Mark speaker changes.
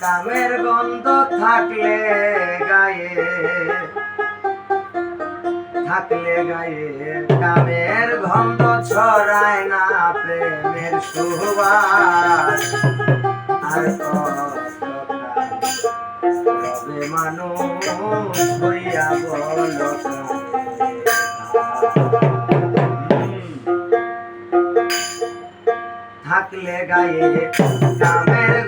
Speaker 1: কামের গন্ধ থাকলে গায়ে থাকলে গায়ে কামের গন্ধ ছড়ায় না প্রেমের সুবাস। আর মানুষ হইয়া বল থাকলে গায়ে কামের গন্ধ